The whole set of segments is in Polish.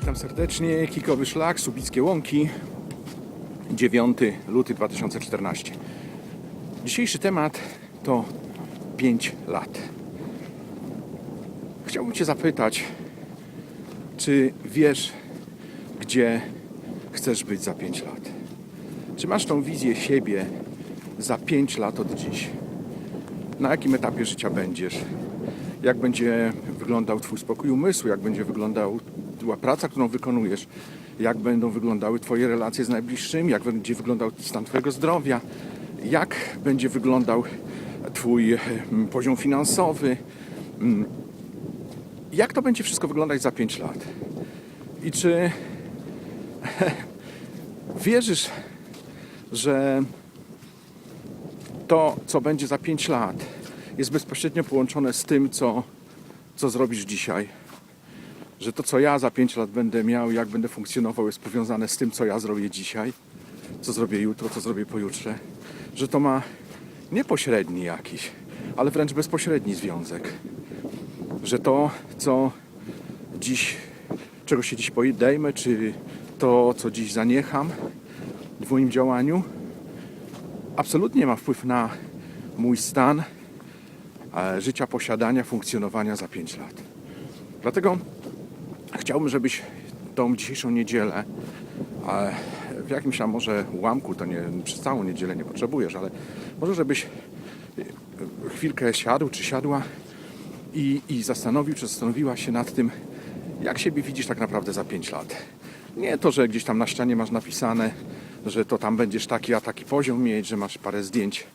Witam serdecznie. Kikowy Szlak, Subickie Łąki. 9 luty 2014. Dzisiejszy temat to 5 lat. Chciałbym Cię zapytać, czy wiesz, gdzie chcesz być za 5 lat? Czy masz tą wizję siebie za 5 lat od dziś? Na jakim etapie życia będziesz? Jak będzie wyglądał Twój spokój umysłu? Jak będzie wyglądała praca, którą wykonujesz? Jak będą wyglądały Twoje relacje z najbliższymi? Jak będzie wyglądał stan Twojego zdrowia? Jak będzie wyglądał Twój mm, poziom finansowy? Mm, Jak to będzie wszystko wyglądać za 5 lat? I czy wierzysz, że to, co będzie za 5 lat, jest bezpośrednio połączone z tym, co, co zrobisz dzisiaj. Że to, co ja za 5 lat będę miał, jak będę funkcjonował, jest powiązane z tym, co ja zrobię dzisiaj, co zrobię jutro, co zrobię pojutrze. Że to ma nie pośredni jakiś, ale wręcz bezpośredni związek. Że to, co dziś, czego się dziś podejmę, czy to, co dziś zaniecham w moim działaniu, absolutnie ma wpływ na mój stan e, życia, posiadania, funkcjonowania za 5 lat. Dlatego chciałbym, żebyś tą dzisiejszą niedzielę w jakimś tam może ułamku, to nie przez całą niedzielę nie potrzebujesz, ale może żebyś e, chwilkę siadł czy siadła i, i zastanowił czy zastanowiła się nad tym, jak siebie widzisz tak naprawdę za 5 lat. Nie to, że gdzieś tam na ścianie masz napisane, że to tam będziesz taki, a taki poziom mieć, że masz parę zdjęć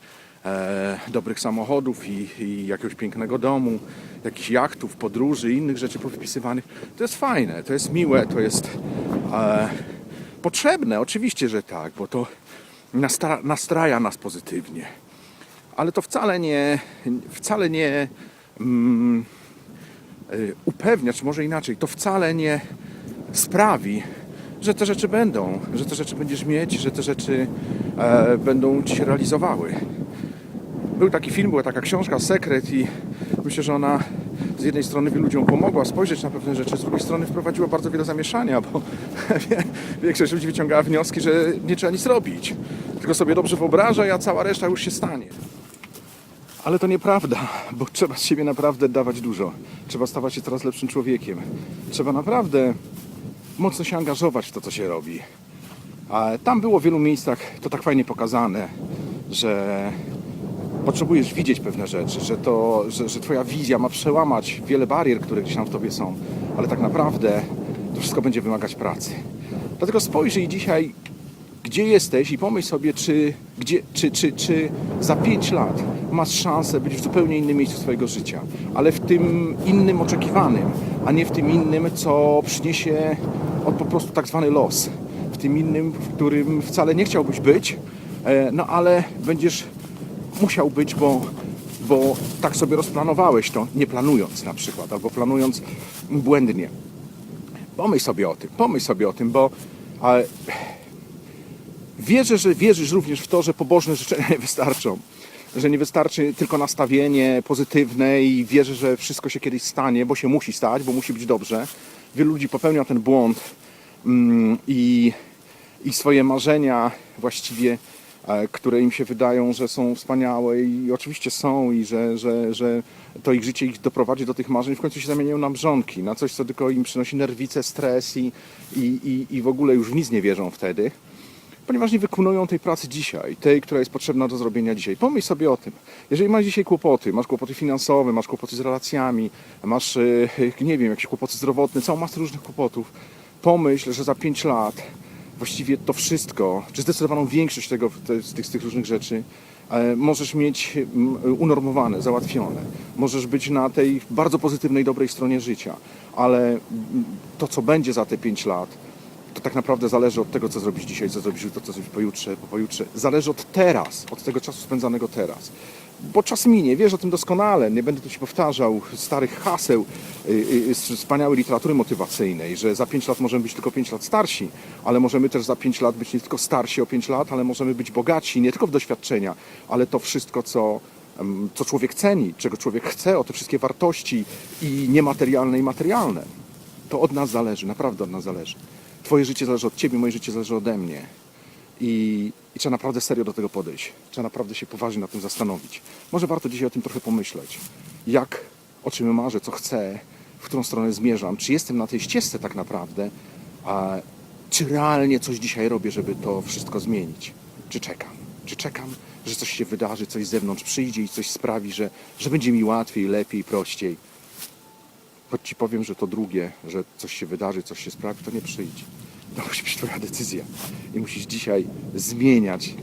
e, dobrych samochodów i, i jakiegoś pięknego domu, jakichś jachtów, podróży i innych rzeczy powypisywanych. To jest fajne, to jest miłe, to jest e, potrzebne, oczywiście, że tak, bo to nastra, nastraja nas pozytywnie. Ale to wcale nie, wcale nie mm, y, upewnia, czy może inaczej, to wcale nie sprawi, że te rzeczy będą, że te rzeczy będziesz mieć, że te rzeczy e, będą ci się realizowały. Był taki film, była taka książka Sekret i myślę, że ona z jednej strony wielu ludziom pomogła spojrzeć na pewne rzeczy, z drugiej strony wprowadziła bardzo wiele zamieszania, bo większość ludzi wyciągała wnioski, że nie trzeba nic robić. Tylko sobie dobrze wyobraża, a cała reszta już się stanie. Ale to nieprawda, bo trzeba z siebie naprawdę dawać dużo. Trzeba stawać się coraz lepszym człowiekiem. Trzeba naprawdę mocno się angażować w to, co się robi. A tam było w wielu miejscach to tak fajnie pokazane, że potrzebujesz widzieć pewne rzeczy, że, to, że, że Twoja wizja ma przełamać wiele barier, które gdzieś tam w Tobie są, ale tak naprawdę to wszystko będzie wymagać pracy. Dlatego spojrzyj dzisiaj, gdzie jesteś i pomyśl sobie, czy, gdzie, czy, czy, czy za 5 lat masz szansę być w zupełnie innym miejscu swojego życia, ale w tym innym oczekiwanym, a nie w tym innym, co przyniesie od po prostu tak zwany los. W tym innym, w którym wcale nie chciałbyś być, e, no ale będziesz musiał być, bo, bo tak sobie rozplanowałeś to, nie planując na przykład, albo planując błędnie. Pomyśl sobie o tym, pomyśl sobie o tym, bo ale, wierzę, że wierzysz również w to, że pobożne życzenia nie wystarczą. Że nie wystarczy tylko nastawienie pozytywne i wierzę, że wszystko się kiedyś stanie, bo się musi stać, bo musi być dobrze. Wielu ludzi popełnia ten błąd mm, i, i swoje marzenia właściwie, które im się wydają, że są wspaniałe i oczywiście są i że, że, że to ich życie ich doprowadzi do tych marzeń, w końcu się zamieniają na mrzonki, na coś, co tylko im przynosi nerwice, stres i, i, i, i w ogóle już w nic nie wierzą wtedy ponieważ nie wykonują tej pracy dzisiaj, tej, która jest potrzebna do zrobienia dzisiaj. Pomyśl sobie o tym. Jeżeli masz dzisiaj kłopoty, masz kłopoty finansowe, masz kłopoty z relacjami, masz, e, nie wiem, jakieś kłopoty zdrowotne, całą masę różnych kłopotów, pomyśl, że za 5 lat właściwie to wszystko, czy zdecydowaną większość tego, te, z, tych, z tych różnych rzeczy, e, możesz mieć mm, unormowane, załatwione. Możesz być na tej bardzo pozytywnej, dobrej stronie życia, ale mm, to, co będzie za te 5 lat, to tak naprawdę zależy od tego, co zrobisz dzisiaj, co zrobisz jutro, co zrobisz pojutrze, po pojutrze. Zależy od teraz, od tego czasu spędzanego teraz. Bo czas minie, wiesz o tym doskonale, nie będę tu się powtarzał starych haseł y, y, z wspaniałej literatury motywacyjnej, że za 5 lat możemy być tylko 5 lat starsi, ale możemy też za 5 lat być nie tylko starsi o 5 lat, ale możemy być bogaci nie tylko w doświadczenia, ale to wszystko, co, co człowiek ceni, czego człowiek chce, o te wszystkie wartości i niematerialne i materialne. To od nas zależy, naprawdę od nas zależy. Twoje życie zależy od ciebie, moje życie zależy ode mnie. I, I trzeba naprawdę serio do tego podejść. Trzeba naprawdę się poważnie nad tym zastanowić. Może warto dzisiaj o tym trochę pomyśleć. Jak, o czym marzę, co chcę, w którą stronę zmierzam, czy jestem na tej ścieżce tak naprawdę, a czy realnie coś dzisiaj robię, żeby to wszystko zmienić. Czy czekam? Czy czekam, że coś się wydarzy, coś z zewnątrz przyjdzie i coś sprawi, że, że będzie mi łatwiej, lepiej, prościej. Choć ci powiem, że to drugie, że coś się wydarzy, coś się sprawi, to nie przyjdzie. To musi być twoja decyzja. I musisz dzisiaj zmieniać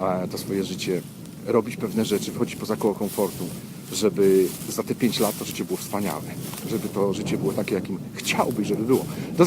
e, to swoje życie, robić pewne rzeczy, wychodzić poza koło komfortu, żeby za te 5 lat to życie było wspaniałe. Żeby to życie było takie, jakim chciałbyś, żeby było. Do